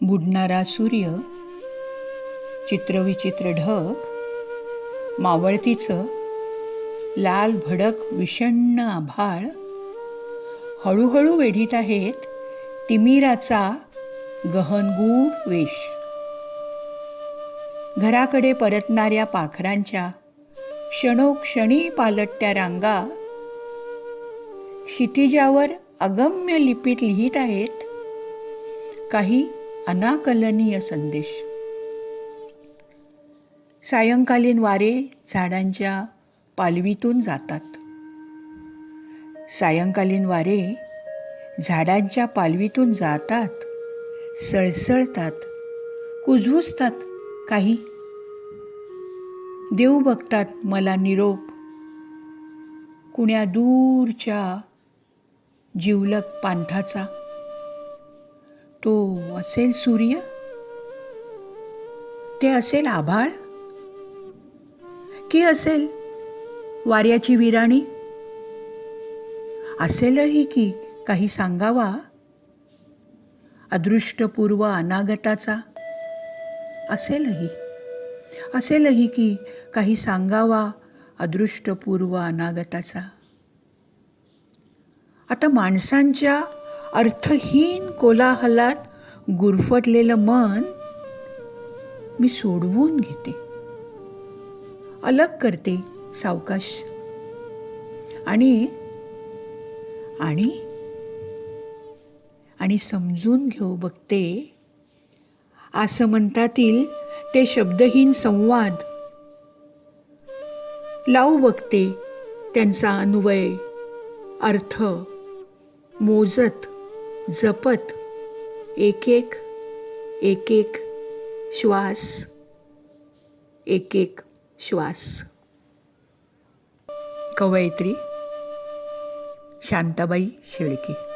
बुडणारा सूर्य चित्रविचित्र ढग मावळतीचं लाल भडक विषण्ण आभाळ हळूहळू वेढीत आहेत तिमिराचा गहनगूढ वेश. घराकडे परतणाऱ्या पाखरांच्या क्षणोक्षणी पालटत्या रांगा क्षितिजावर अगम्य लिपीत लिहित आहेत. काही अनाकलनीय संदेश. सायंकालीन वारे झाडांच्या पालवीतून जातात. सायंकालीन वारे झाडांच्या पालवीतून जातात सळसळतात कुजवुजतात काही. देऊ बघतात मला निरोप. कुण्या दूरच्या जिवलक पांथाचा तो असेल सूर्य? ते असेल आभाळ? की असेल वाऱ्याची विराणी? असेलही की काही सांगावा? अदृष्टपूर्व अनागताचा? असेलही. असेलही की काही सांगावा अदृष्टपूर्व अनागताचा? आता माणसांच्या अर्थहीन कोलाहलात गुरफटलेलं मन मी सोडवून घेते. अलग करते सावकाश. आणि आणि आणि समजून घेऊ बघते. आसमंतातील ते शब्दहीन संवाद लावू बघते त्यांचा अन्वय अर्थ मोजत. जपत. एक एक एक एक श्वास एक एक श्वास. कवयित्री शांताबाई शेळके.